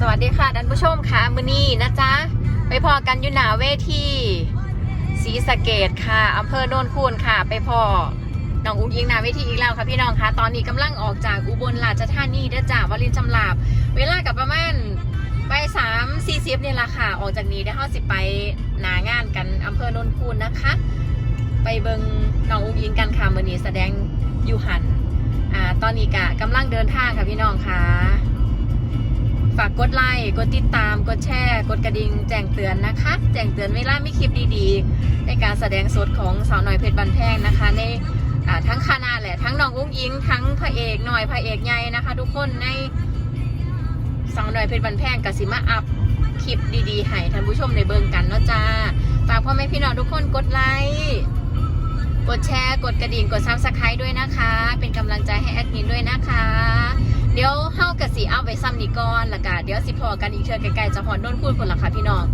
สวัสดีค่ะท่านผู้ชมค่ะมือนี้นะจ๊ะไปพอกันอยู่หนาเวทีศรีสะเกดค่ะอำเภอโนนคูนค่ะ ไปพอน้องอุ้งยิงหนาเวทีอีกแล้วค่ะพี่น้องค่ะตอนนี้กำลังออกจากอุบลราชธานีเด้จ้าวลินจำลาบ เวลากับประมาณไปสามสี่สิบเนี่ยละค่ะ ออกจากนี้ได้ห้าสิบไปหนางานกันอำเภอโนนคูนนะคะ ไปเบิงน้องอุ้งยิงกันค่ะมือนี้แสดงอยู่หันอ่าตอนนี้กะกำลังเดินทางค่ะพี่น้องค่ะ ฝากกดไลค์กดติดตามกดแชร์ กดกระดิ่งแจ้งเตือนนะคะ แจ้งเตือนเวลามีคลิปดีๆ ในการแสดงสดของสาวหน่อยเพชรบันแพงนะคะ ในทั้งคณะแหละ ทั้งน้องอุ้งอิง ทั้งพระเอกหน่อยพระเอกใหญ่นะคะ ทุกคนในสาวหน่อยเพชรบันแพงกสิมาอัพคลิปดีๆให้ท่านผู้ชมในเบิ่งกันเนาะจ้าฝากพ่อแม่พี่น้องทุกคนกดไลค์กดแชร์ กดกระดิ่ง กดซับสไครต์ด้วยนะคะ เป็นกำลังใจให้แอดมินด้วยนะคะ ไปซ้ำนี่ก่อนแล้วก็เดี๋ยวสิพอกันอีกเทื่อใกล้ๆจะหอนโน่นพูดคนละค่ะพี่น้อง